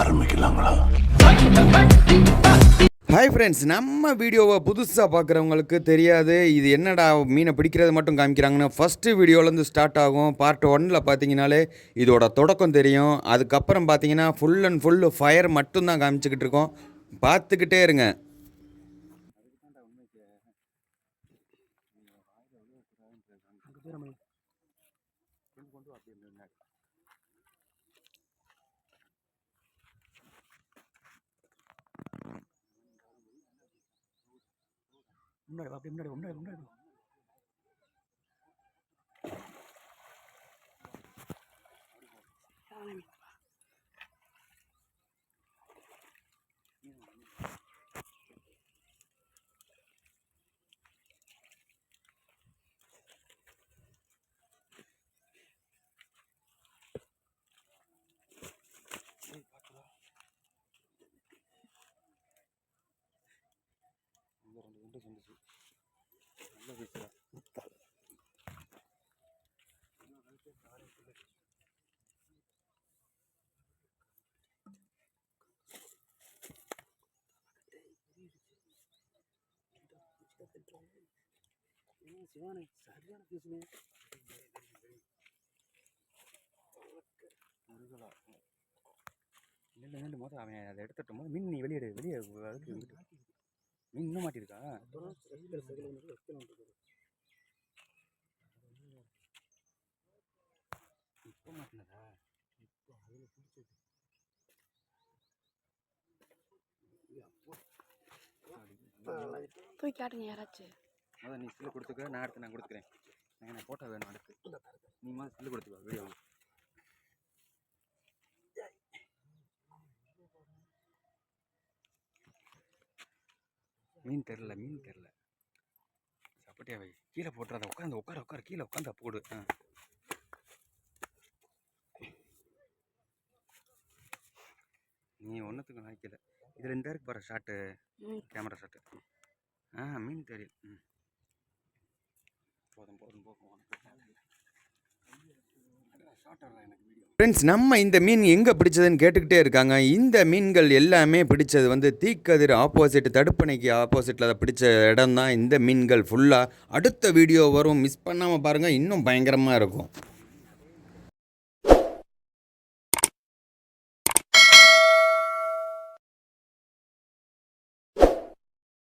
ஆரம்பிக்கலாங்களா? Hi friends நம்ம வீடியோவை புதுசாக பார்க்குறவங்களுக்கு தெரியாது. இது என்னடா மீனை பிடிக்கிறது மட்டும் காமிக்கிறாங்கன்னு ஃபஸ்ட்டு வீடியோலேருந்து ஸ்டார்ட் ஆகும். பார்ட் ஒன்னில் பார்த்தீங்கனாலே இதோட தொடக்கம் தெரியும். அதுக்கப்புறம் பார்த்தீங்கன்னா ஃபுல் அண்ட் ஃபுல் ஃபயர் மட்டும்தான் காமிச்சிக்கிட்டு இருக்கோம். பார்த்துக்கிட்டே இருங்க. முன்னாடி வா, அப்படியே முன்னாடி வா, முன்னாடி நல்ல முன்னாடி வா. சிவானி சரியான பேசுனேன் இல்லை இல்லை மொதல் அவன் அதை எடுத்துட்டும் போது மீன் நீ வெளியேடு வெளியே வந்துட்டு. இன்னும் மாட்டிருக்கா இப்போ மாட்டினதா? இப்போ அதில் பிடிச்சது போய் கேட்டுங்க யாராச்சும் அதான் நீ ஸ்டில் கொடுத்துக்க நான் அடுத்து நான் கொடுத்துக்கிறேன். நான் எனக்கு ஃபோட்டோ வேணும் அடுத்து. நீ மாதிரி ஸ்டில் கொடுத்துக்கோ வீடியோ மீன் தெரில மீன் தெரில சப்பட்டியா வை. கீழே போட்டுறாத உட்காந்து உட்கார உட்கார கீழே உட்காந்து போடு. ஆ. நீ ஒன்றுத்துக்கும் நாய்க்கல இதில் இந்த இருக்கு பாரு ஷாட்டு கேமரா ஷாட்டு ஆ மீன் தெரியும். ம். போதும் போதும் போதும். ஃப்ரெண்ட்ஸ் நம்ம இந்த மீன் எங்கே பிடிச்சதுன்னு கேட்டுக்கிட்டே இருக்காங்க. இந்த மீன்கள் எல்லாமே பிடிச்சது வந்து தீக்கதிர் ஆப்போசிட் தடுப்பணைக்கு ஆப்போசிட்டில் பிடிச்ச இடம் தான் இந்த மீன்கள் ஃபுல்லாக அடுத்த வீடியோ வரும். மிஸ் பண்ணாமல் பாருங்கள் இன்னும் பயங்கரமாக இருக்கும்.